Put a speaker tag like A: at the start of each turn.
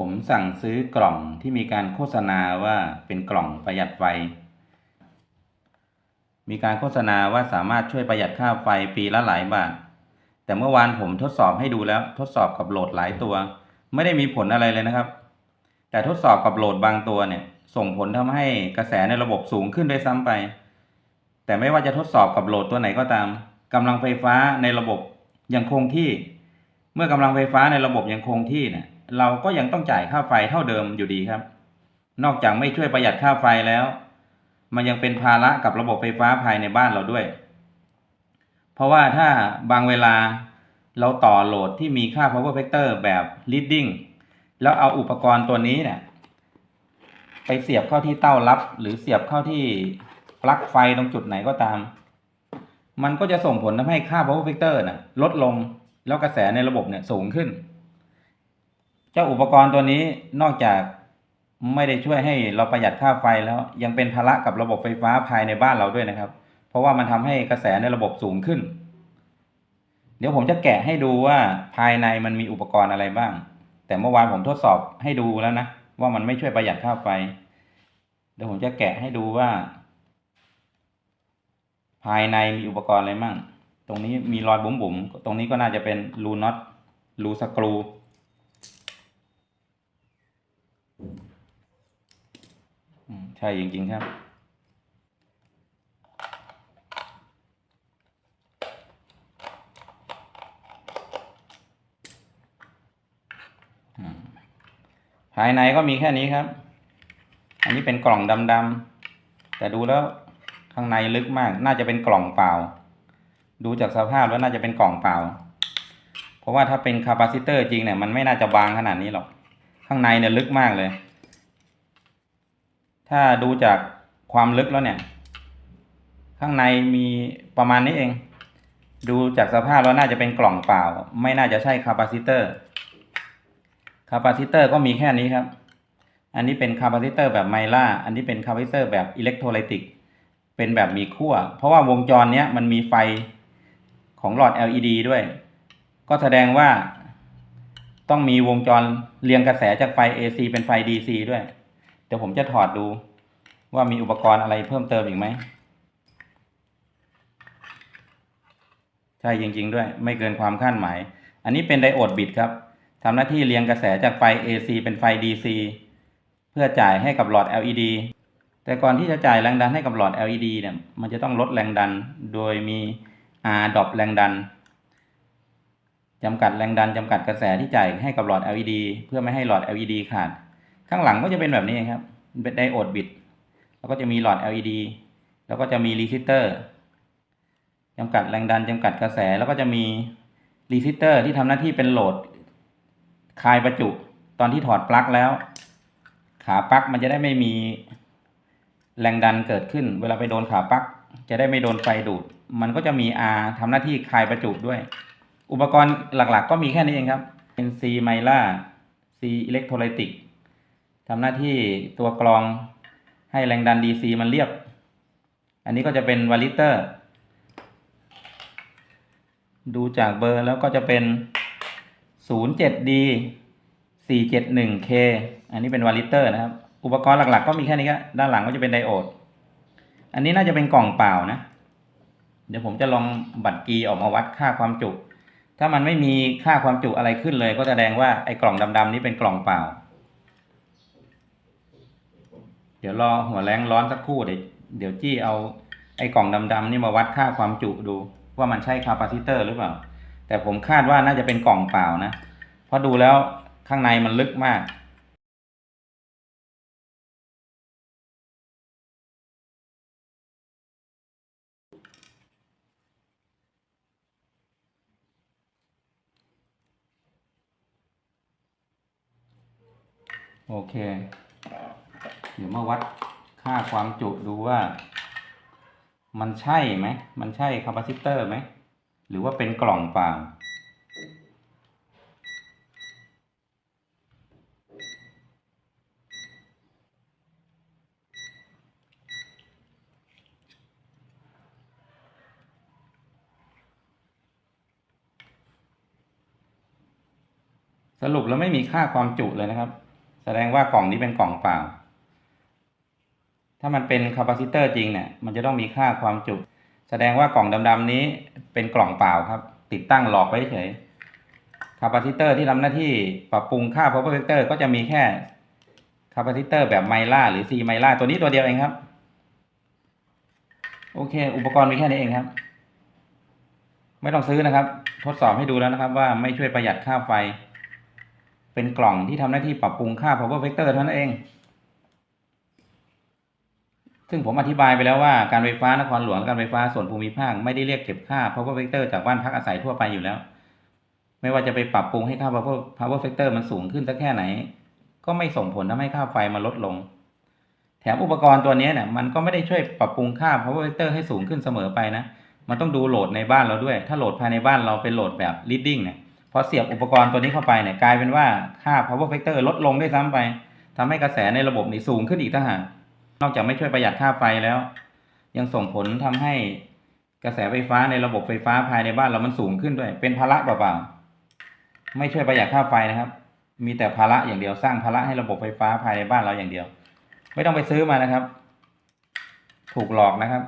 A: ผมสั่งซื้อกล่องที่มีการโฆษณาว่าเป็นกล่องประหยัดไฟ มีการโฆษณาว่าสามารถช่วยประหยัดค่าไฟปีละหลายบาท แต่เมื่อวานผมทดสอบให้ดูแล้วทดสอบกับโหลดหลายตัว ไม่ได้มีผลอะไรเลยนะครับ แต่ทดสอบกับโหลดบางตัวเนี่ย ส่งผลทำให้กระแสในระบบสูงขึ้นด้วยซ้ำไป แต่ไม่ว่าจะทดสอบกับโหลดตัวไหนก็ตามกำลังไฟฟ้าในระบบยังคงที่ เมื่อกำลังไฟฟ้าในระบบยังคงที่เนี่ย เราก็ยังต้องจ่ายค่าไฟเท่าเดิมอยู่ดีครับ นอกจากไม่ช่วยประหยัดค่าไฟแล้ว มันยังเป็นภาระกับระบบไฟฟ้าภายในบ้านเราด้วย เพราะว่าถ้าบางเวลาเราต่อโหลดที่มีค่า power factor แบบ leading แล้วเอาอุปกรณ์ตัวนี้เนี่ยไปเสียบเข้าที่เต้ารับ หรือเสียบเข้าที่ปลั๊กไฟตรงจุดไหนก็ตาม มันก็จะส่งผลทำให้ค่า power factor น่ะลดลง แล้วกระแสในระบบเนี่ยสูงขึ้น จ้าอุปกรณ์ตัวนี้นอกจากไม่ได้ช่วยให้เราประหยัดค่าไฟแล้ว ยังเป็นภาระกับระบบไฟฟ้าภายในบ้านเราด้วยนะครับ เพราะว่ามันทำให้กระแสในระบบสูงขึ้น เดี๋ยวผมจะแกะให้ดูว่าภายในมันมีอุปกรณ์อะไรบ้าง แต่เมื่อวานผมทดสอบให้ดูแล้วนะ ว่ามันไม่ช่วยประหยัดค่าไฟ เดี๋ยวผมจะแกะให้ดูว่า ภายในมีอุปกรณ์อะไรมั่งตรงนี้มีรอยบุ๋มๆตรงนี้ก็น่าจะเป็นรูน็อตรูสกรู อืม ใช่จริง ๆ ครับ ภายในก็มีแค่นี้ครับ อันนี้เป็นกล่องดำๆแต่ดูแล้วข้างในลึกมาก น่าจะเป็นกล่องเปล่า ดูจากสภาพแล้วน่าจะเป็นกล่องเปล่า เพราะว่าถ้าเป็นคาปาซิเตอร์จริงเนี่ยมันไม่น่าจะบางขนาดนี้หรอก ข้างในเนี่ยลึกมากเลย ถ้าดูจากความลึกแล้วเนี่ย ข้างในมีประมาณนี้เอง ดูจากสภาพแล้วน่าจะเป็นกล่องเปล่า ไม่น่าจะใช่คาปาซิเตอร์คาปาซิเตอร์ก็มีแค่นี้ครับ อันนี้เป็นคาปาซิเตอร์แบบไมล่า อันนี้เป็นคาปาซิเตอร์แบบอิเล็กโทรไลติก เป็นแบบมีขั้ว เพราะว่าวงจรเนี้ยมันมีไฟของหลอด LED ด้วย ก็แสดงว่าต้องมีวงจรเรียงกระแสจากไฟ AC เป็นไฟ DC ด้วย เดี๋ยวผมจะถอดดูว่ามีอุปกรณ์อะไรเพิ่มเติมอีกไหม ใช่จริง ๆ ด้วยไม่เกินความคาดหมาย อันนี้เป็นไดโอดบิดครับทำหน้าที่เรียงกระแสจากไฟ AC เป็นไฟ DC เพื่อจ่ายให้กับหลอด LED แต่ก่อนที่จะจ่ายแรงดันให้กับหลอด LED เนี่ยมันจะต้องลดแรงดันโดยมี R ดรอปแรงดันจำกัดแรงดันจำกัดกระแสที่จ่ายให้กับหลอด LED เพื่อไม่ให้หลอด LED ขาด ข้างหลังก็จะเป็นแบบนี้ครับ เป็นไดโอดบิด แล้วก็จะมีหลอด LED แล้วก็จะมีรีซิสเตอร์จำกัดแรงดันจำกัดกระแส แล้วก็จะมีรีซิสเตอร์ที่ทำหน้าที่เป็นโหลดคลายประจุ ตอนที่ถอดปลั๊กแล้ว ขาปลั๊กมันจะได้ไม่มีแรงดันเกิดขึ้น เวลาไปโดนขาปลั๊กจะได้ไม่โดนไฟดูด มันก็จะมี R ทำหน้าที่คลายประจุด้วย อุปกรณ์หลักๆ ก็มีแค่นี้เองครับเป็น C ไมล่า C อิเล็กโทรไลติก ทำหน้าที่ตัวกรองให้แรงดัน DC มันเรียบ อันนี้ก็จะเป็นวาลิเตอร์ ดูจากเบอร์แล้วก็จะเป็น 07D 471K อันนี้เป็นวาลิเตอร์นะครับ อุปกรณ์หลักๆ ก็มีแค่นี้ครับด้านหลังก็จะเป็นไดโอด อันนี้น่าจะเป็นกล่องเปล่านะ เดี๋ยวผมจะลองบัตรกีออกมาวัดค่าความจุ ถ้ามันไม่มีค่าความจุอะไรขึ้นเลย ก็แสดงว่าไอ้กล่องดำๆนี้เป็นกล่องเปล่า เดี๋ยวรอหัวแรงร้อนสักครู่เดี๋ยวเดี๋ยวจี้เอาไอ้กล่องดำๆนี่มาวัดค่าความจุดู ว่ามันใช่คาปาซิเตอร์หรือเปล่า แต่ผมคาดว่าน่าจะเป็นกล่องเปล่านะ เพราะดูแล้วข้างในมันลึกมากโอเค เดี๋ยวมาวัดค่าความจุดูว่า มันใช่ไหม มันใช่คาปาซิเตอร์ไหม หรือว่าเป็นกล่องเปล่าสรุปแล้วไม่มีค่าความจุเลยนะครับ แสดงว่ากล่องนี้เป็นกล่องเปล่า ถ้ามันเป็นคาปาซิเตอร์จริงเนี่ยมันจะต้องมีค่าความจุ แสดงว่ากล่องดำๆนี้เป็นกล่องเปล่าครับ ติดตั้งหลอกไว้เฉยคาปาซิเตอร์ที่ทำหน้าที่ปรับปรุงค่า power vector ก็จะมีแค่คาปาซิเตอร์แบบไมล่าหรือ C ไมล่าตัวนี้ตัวเดียวเองครับ โอเค อุปกรณ์มีแค่นี้เองครับ ไม่ต้องซื้อนะครับ ทดสอบให้ดูแล้วนะครับ ว่าไม่ช่วยประหยัดค่าไฟ เป็นกล่องที่ทำหน้าที่ปรับปรุงค่า power vector เท่านั้นเอง ซึ่งผมอธิบายไปแล้วว่าการไฟฟ้านครหลวงและการไฟฟ้าส่วนภูมิภาคไม่ได้เรียกเก็บค่า power vector จากบ้านพักอาศัยทั่วไปอยู่แล้ว ไม่ว่าจะไปปรับปรุงให้ค่า power power factor มันสูงขึ้นสักแค่ไหน ก็ไม่ส่งผลทำให้ค่าไฟมันลดลง แถมอุปกรณ์ตัวนี้เนี่ยมันก็ไม่ได้ช่วยปรับปรุงค่า power factor ให้สูงขึ้นเสมอไปนะ มันต้องดูโหลดในบ้านเราด้วย ถ้าโหลดภายในบ้านเราเป็นโหลดแบบ leading เนี่ยพอเสียบอุปกรณ์ตัวนี้เข้าไปเนี่ยกลายเป็นว่าค่า power factor ลดลงได้ซ้ำไปทำให้กระแสในระบบนี่สูงขึ้นอีกต่างหาก นอกจากไม่ช่วยประหยัดค่าไฟแล้ว ยังส่งผลทำให้กระแสไฟฟ้าในระบบไฟฟ้าภายในบ้านเรามันสูงขึ้นด้วย เป็นภาระเปล่าๆไม่ช่วยประหยัดค่าไฟนะครับ มีแต่ภาระอย่างเดียวสร้างภาระให้ระบบไฟฟ้าภายในบ้านเราอย่างเดียว ไม่ต้องไปซื้อมานะครับ ถูกหลอกนะครับ